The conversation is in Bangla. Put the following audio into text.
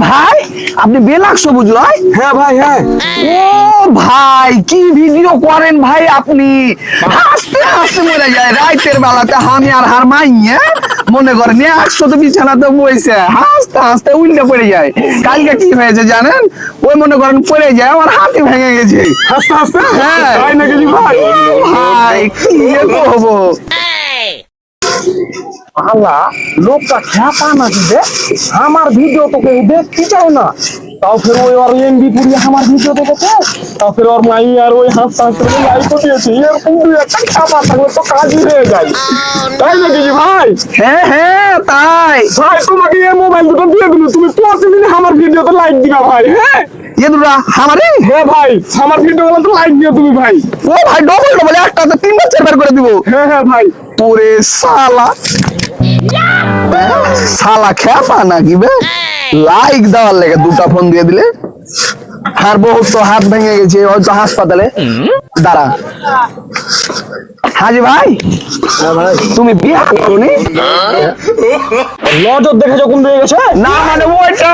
ভাই আপনি বেলাক সবুজ লয় হ্যাঁ ভাই হ্যাঁ। ও ভাই কি ভিডিও করেন ভাই আপনি? হাসতে হাসতে মরে যায়। রাইতের বেলাতে আমি আর হার মাইয়ে মনে করেন একশত বিছানাতে বইছে। হাসতে হাসতে উল্টে পড়ে যায়। কালকে কি হয়েছে জানেন? ওই মনে করেন পড়ে যায় আমার হাতি ভেঙে গেছে। হাসতে হাসতে? হ্যাঁ। ভাই? কি করব আল্লাহ লোকটা খ্যাপা নাকি রে আমার ভিডিও তো কেউ দেখতে চাও না। তাও ফের ওই ওর এমবি পুরি আমার ভিডিও দেখেছে তাও ফের ওর মাই আর ওই হাসতে হাসতে লাইক দিয়েছে এরকম দুই একটা খ্যাপা থাকলে তো কাজই হয়ে যায়। তাই নাকি জি ভাই? হ্যাঁ হ্যাঁ তাই। ভাই তোমাকে এই মোবাইল দুটো দিয়ে দিল। তুমি প্রতিদিন আমার ভিডিওতে লাইক দিবা ভাই হ্যাঁ? এ দুরা আমারে হ্যাঁ ভাই আমার ভিডিও তো লাইক দিও তুমি ভাই। ও ভাই ডবল ডবল একটাতে তিনবার চারবার করে দিব। হ্যাঁ হ্যাঁ ভাই। ওরে সালা। সালা খেপা নাকি বে? লাইক দেওয়ার লেগে দুটা ফোন দিয়ে দিলে। আর বহুত তো হাত ভেঙে গেছে হয়তো হাসপাতালে। দাঁড়া। হাজি ভাই তুমি বিয়া করনি? নজর দেখেছ কোন দিকে গেছে? না মানে ওইটা।